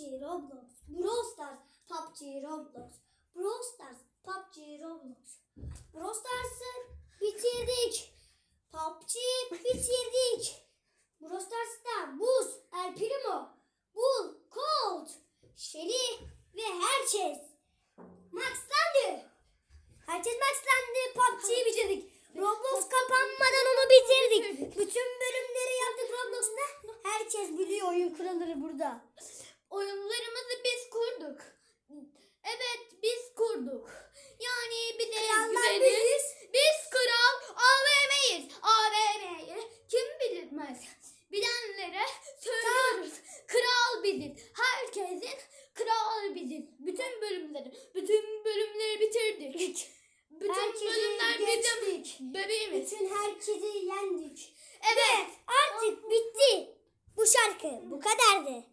Roblox, Brawl Stars, PUBG, Roblox, Brawl Stars, PUBG, Roblox. Brawl Stars'ı bitirdik. PUBG bitirdik. Brawl Stars'ta Buz, El Primo, Bull, Colt, Shelly ve herkes. Maxlandı. Herkes maxlandı. PUBG'yi bitirdik. Roblox kapanmadan onu bitirdik. Bütün bölümleri yaptık Roblox'ta. Herkes biliyor oyun kuralları burada. Oyunlarımızı biz kurduk. Evet biz kurduk. Yani bir de Krallar biziz. Biz kral AVM'yiz. AVM'yi kim bilmez. Bilenlere söylüyoruz. Kral biziz. Herkesin kral biziz. Bütün bölümleri, bütün bölümleri bitirdik. Bütün Herkesi bölümler bizim geçtik. bebeğimiz. Bütün herkesi yendik. Evet. Artık bitti. Bu şarkı bu kadardı.